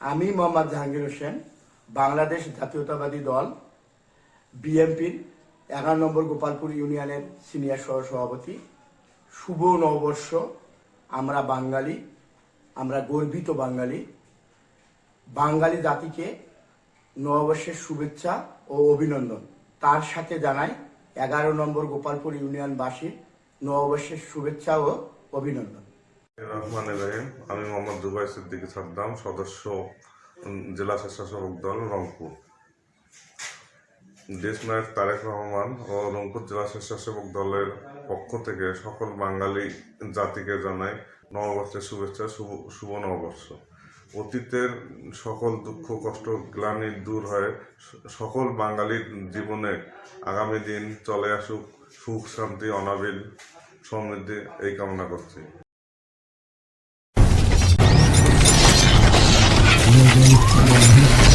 আমি মোহাম্মদ জাহাঙ্গীর হোসেন, বাংলাদেশ জাতীয়তাবাদী দল বিএনপির এগারো নম্বর গোপালপুর ইউনিয়নের সিনিয়র সহ সভাপতি। শুভ নববর্ষ। আমরা বাঙালি, আমরা গর্বিত বাঙালি। বাঙালি জাতিকে নববর্ষের শুভেচ্ছা ও অভিনন্দন। তার সাথে জানাই এগারো নম্বর গোপালপুর ইউনিয়নবাসীর নববর্ষের শুভেচ্ছা ও অভিনন্দন। রহমান রহিম আমি মোহাম্মদ জুবাই সিদ্দিকী সাদ্দাম, সদস্য জেলা স্বেচ্ছাসেবক দল রংপুর। দেশ তারেক রহমান ও রংপুর জেলা স্বেচ্ছাসেবক দলের পক্ষ থেকে সকল বাঙালি জাতিকে জানাই নববর্ষের শুভেচ্ছা, শুভ শুভ নববর্ষ। অতীতের সকল দুঃখ, কষ্ট, গ্লানি দূর হয়ে সকল বাঙালির জীবনে আগামী দিন চলে আসুক, সুখ, শান্তি, অনাবিল সমৃদ্ধি এই কামনা করছি। mismo